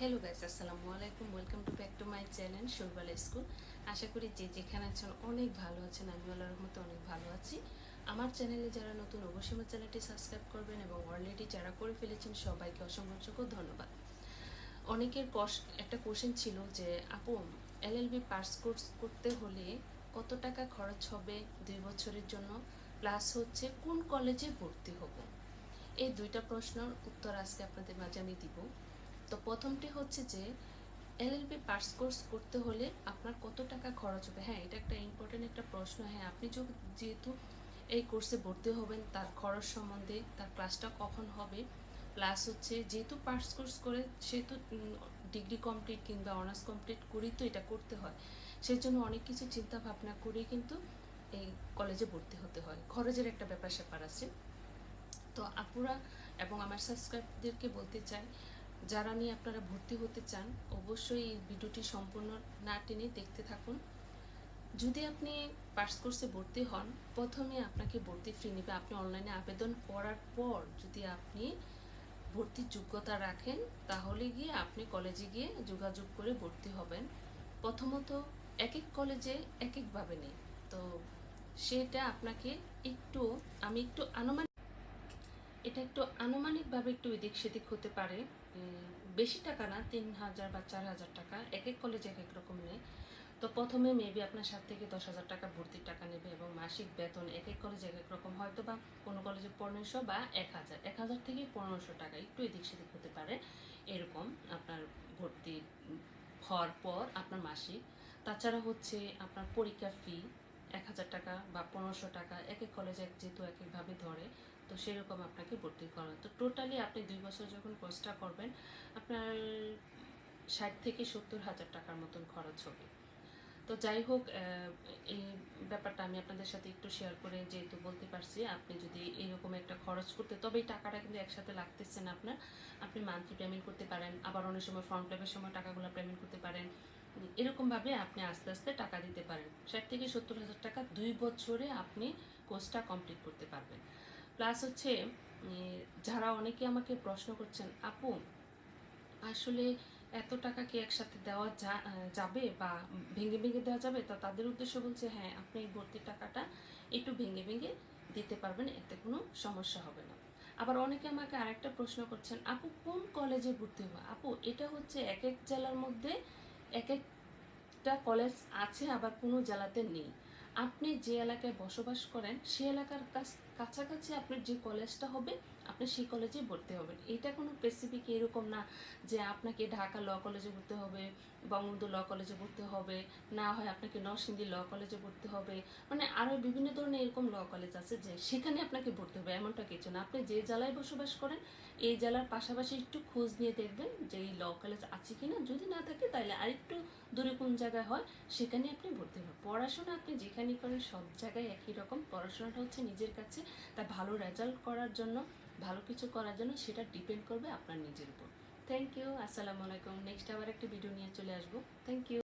Hello guys আসসালামু আলাইকুম। Welcome to back to my channel Surobala school আশা করি যে যেখানে আছেন অনেক ভালো আছেন। আমি আল্লাহর রহমতে অনেক ভালো আছি। আমার চ্যানেলে যারা নতুন অবশ্যই আমার চ্যানেলটি সাবস্ক্রাইব করবেন এবং অলরেডি যারা করে ফেলেছেন, সবাইকে অসংখ্য অসংখ্য ধন্যবাদ। অনেকের একটা কোশ্চেন ছিল যে, আপু এলএলবি পাস কোর্স করতে হলে কত টাকা খরচ হবে দুই বছরের জন্য? প্লাস হচ্ছে, কোন কলেজে ভর্তি হব? এই দুইটা প্রশ্নের উত্তর আজকে আপনাদের মাঝে আমি দিব। তো প্রথমটি হচ্ছে যে এলএলবি পাস কোর্স করতে হলে আপনার কত টাকা খরচ হবে? হ্যাঁ এটা একটা ইম্পর্টেন্ট একটা প্রশ্ন। হ্যাঁ আপনি যেহেতু এই কোর্সে ভর্তি হবেন, তার খরচ সম্বন্ধে তার ক্লাসটা কখন হবে? প্লাস হচ্ছে, যেহেতু পাস কোর্স করে, সেহেতু ডিগ্রি কমপ্লিট কিংবা অনার্স কমপ্লিট করেই তো এটা করতে হয়। সেই জন্য অনেক কিছু চিন্তা ভাবনা করে কিন্তু এই কলেজে ভর্তি হতে হয়। খরচের একটা ব্যাপার স্যাপার আছে। তো আপুরা এবং আমার সাবস্ক্রাইবদেরকে বলতে চাই যারা নিয়ে আপনারা ভর্তি হতে চান, অবশ্যই এই ভিডিওটি সম্পূর্ণ না টেনে দেখতে থাকুন। যদি আপনি পাস কোর্সে ভর্তি হন, প্রথমে আপনাকে ভর্তি ফ্রি নেবে। আপনি অনলাইনে আবেদন করার পর যদি আপনি ভর্তির যোগ্যতা রাখেন, তাহলে গিয়ে আপনি কলেজে গিয়ে যোগাযোগ করে ভর্তি হবেন। প্রথমত এক এক কলেজে এক একভাবে নেই। তো সেটা আপনাকে একটু, আমি একটু আনুমানিক এটা একটু আনুমানিকভাবে একটু এদিক সেদিক হতে পারে। বেশি টাকা না, তিন হাজার বা চার হাজার টাকা, এক এক কলেজে এক এক রকম নেয়। তো প্রথমে মেবি আপনার সাত থেকে দশ হাজার টাকা ভর্তির টাকা নেবে এবং মাসিক বেতন এক এক কলেজে এক এক রকম, হয়তো বা কোনো কলেজে পনেরোশো বা এক হাজার এক হাজার থেকে পনেরোশো টাকা, একটু এদিক সেদিক হতে পারে। এরকম আপনার ভর্তি হওয়ার পর আপনার মাসিক। তাছাড়া হচ্ছে আপনার পরীক্ষা ফি এক হাজার টাকা বা পনেরোশো টাকা এক এক কলেজে যেহেতু এক একভাবে ধরে, তো সেরকম আপনাকে ভর্তি করা তো টোটালি আপনি দুই বছর যখন কোর্সটা করবেন, আপনার ষাট থেকে সত্তর হাজার টাকার মতন খরচ হবে। তো যাই হোক এই ব্যাপারটা আমি আপনাদের সাথে একটু শেয়ার করে যেহেতু বলতে পারছি, আপনি যদি এরকম একটা খরচ করতে, তবে এই টাকাটা কিন্তু একসাথে লাগতেছে না আপনার। আপনি মান্থলি পেমেন্ট করতে পারেন, আবার অনেক সময় ফর্ম ফিলাপের সময় টাকাগুলো পেমেন্ট করতে পারেন। এরকমভাবে আপনি আস্তে আস্তে টাকা দিতে পারেন। ষাট থেকে সত্তর হাজার টাকা দুই বছরে আপনি কোর্সটা কমপ্লিট করতে পারবেন। প্লাস হচ্ছে যারা অনেকে আমাকে প্রশ্ন করছেন, আপু, আসলে এত টাকা কি একসাথে দেওয়া যাবে বা ভেঙে ভেঙে দেওয়া যাবে? তো তাদের উদ্দেশ্য বলছে হ্যাঁ আপনি এই ভর্তির টাকাটা একটু ভেঙে ভেঙে দিতে পারবেন, এতে কোনো সমস্যা হবে না। আবার অনেকে আমাকে আরেকটা প্রশ্ন করছেন, আপু, কোন কলেজে ভর্তি হবে আপু, এটা হচ্ছে এক এক জেলার মধ্যে এক একটা কলেজ আছে, আবার কোনো জেলাতে নেই। আপনি যে এলাকায় বসবাস করেন, সে এলাকার কাছ- কাছাকাছি আপনার যে কলেজটা হবে, আপনি সেই কলেজে ভর্তি হবেন। এটা কোনো স্পেসিফিক এরকম না যে আপনাকে ঢাকা ল কলেজে ভর্তি হবে, বঙ্গবন্ধু ল কলেজে ভর্তি হবে, না হয় আপনাকে নরসিংদী ল কলেজে ভর্তি হবে। মানে আরও বিভিন্ন ধরনের এরকম ল কলেজ আছে যে সেখানে আপনাকে ভর্তি হবে, এমনটা কিছু না। আপনি যে জেলায় বসবাস করেন, এই জেলার পাশাপাশি একটু খোঁজ নিয়ে দেখবেন যে এই ল কলেজ আছে কি না যদি না থাকে, তাহলে আরেকটু দূরে কোন জায়গায় হয়, সেখানে আপনি ভর্তি হবেন। পড়াশোনা আপনি যেখানে করেন সব জায়গায় একই রকম। পড়াশোনাটা হচ্ছে নিজের কাছে। তা ভালো রেজাল্ট করার জন্য, ভালো কিছু করার জন্য সেটা ডিপেন্ড করবে আপনার নিজের উপর। থ্যাংক ইউ আসসালামু আলাইকুম। নেক্সট আবার একটা ভিডিও নিয়ে চলে আসব। Thank you